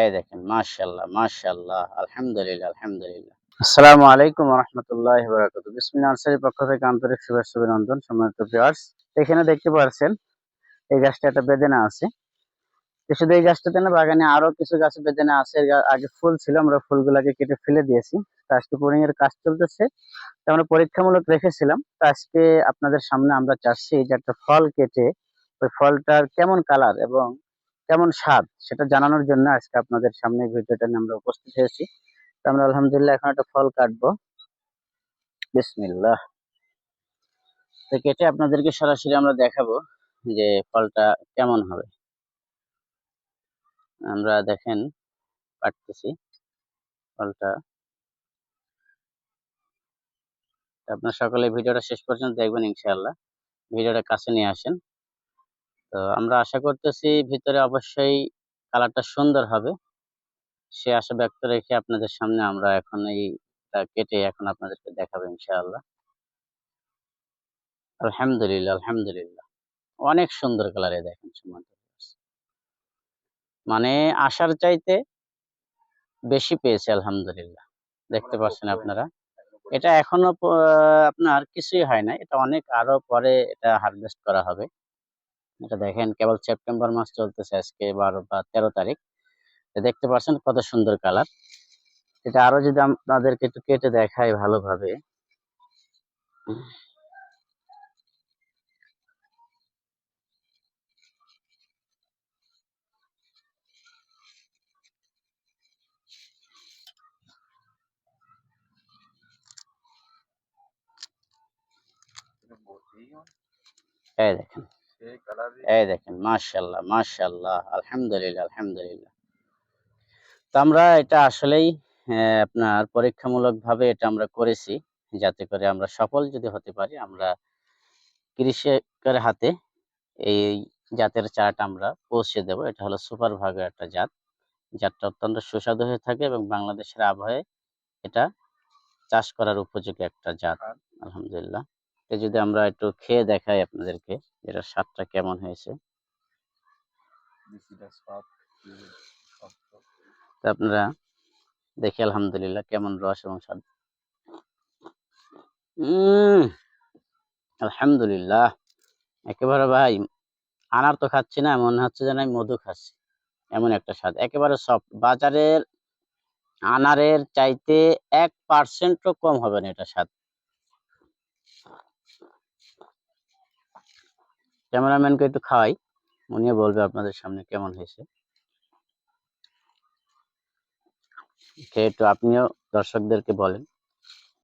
এই দেখেন মাশাল্লাহ মাশাল্লাহ আলহামদুলিল্লাহ আলহামদুলিল্লাহ। আসসালামু আলাইকুম রহমতুল্লাহ বারাকাত বিসমিল্লাহ নার্সারির পক্ষ থেকে আন্তরিক শুভেচ্ছা অভিনন্দন, সম্মানিত ভিউয়ার্স এখানে দেখতে পাচ্ছেন এই গাছটা একটা বেদেনা আছে। শুধু এই গাছটাতে না বাগানে আরও কিছু গাছ বেদেনা আছে। আগে ফুল ছিল, আমরা ফুলগুলাকে কেটে ফেলে দিয়েছি। আজকে পোড়িং এর কাজ চলতেছে। আমরা পরীক্ষামূলক রেখেছিলাম। তো আজকে আপনাদের সামনে আমরা চাচ্ছি যে একটা ফল কেটে, ওই ফলটার কেমন কালার এবং কেমন স্বাদ সেটা জানানোর জন্য আজকে আপনাদের সামনে ভিডিওটা নিয়ে আমরা উপস্থিত হয়েছি। আমরা আলহামদুলিল্লাহ এখন একটা ফল কাটবো। বিসমিল্লাহ। তো কেটে আপনাদেরকে সরাসরি আমরা দেখাবো যে ফলটা কেমন হবে। আমরা দেখেন, কাটতেছি ফলটা। আপনার সকলে ভিডিওটা শেষ পর্যন্ত দেখবেন ইনশাআল্লাহ। ভিডিওটা কাছে নিয়ে আসেন। তো আমরা আশা করতেছি ভিতরে অবশ্যই কালারটা সুন্দর হবে। সে আশা ব্যক্ত রেখে আপনাদের সামনে আমরা এখন এইটা কেটে এখন আপনাদেরকে দেখাবো ইনশাআল্লাহ। আলহামদুলিল্লাহ আলহামদুলিল্লাহ। অনেক সুন্দর কালারে দেখেন মানে আসার চাইতে বেশি পেয়েছে আলহামদুলিল্লাহ। দেখতে পাচ্ছেন আপনারা। এটা এখনও আপনার কিছুই হয় না এটা অনেক আরও পরে এটা হারভেস্ট করা হবে। এটা দেখেন, কেবল সেপ্টেম্বর মাস চলতেছে আজকে বারো বা তেরো তারিখ। দেখতে পাচ্ছেন কত সুন্দর কালার। এটা আরও যদি আপনাদেরকে একটু কেটে দেখাই ভালোভাবে। এই দেখেন। এই দেখেন মাশাল্লাহ মাশাল্লাহ আলহামদুলিল্লাহ আলহামদুলিল্লাহ। তো আমরা এটা আসলেই আপনার পরীক্ষামূলক ভাবে এটা আমরা করেছি যাতে করে আমরা সফল যদি হতে পারি আমরা কৃষকের হাতে এই জাতের চারাটা আমরা পৌঁছে দেব। এটা হলো সুপার ভাগের একটা জাত। জাতটা অত্যন্ত সুস্বাদু হয়ে থাকে এবং বাংলাদেশের আবহাওয়ায় এটা চাষ করার উপযোগী একটা জাত। আলহামদুলিল্লাহ। এটা যদি আমরা একটু খেয়ে দেখাই আপনাদেরকে এটার স্বাদটা কেমন হয়েছে? আপনারা দেখি আলহামদুলিল্লাহ কেমন রস এবং স্বাদ। আলহামদুলিল্লাহ। একেবারে ভাই আনার তো খাচ্ছি না মনে হচ্ছে যেন আমি মধু খাচ্ছি। এমন একটা স্বাদ একেবারে সফট বাজারের আনারের চাইতে এক পার্সেন্টও কম হবে না এটা স্বাদ। ক্যামেরাম্যানকে একটু খাওয়াই। উনিও বলবে আপনাদের সামনে কেমন হয়েছে। খেয়ে একটু আপনিও দর্শকদেরকে বলেন।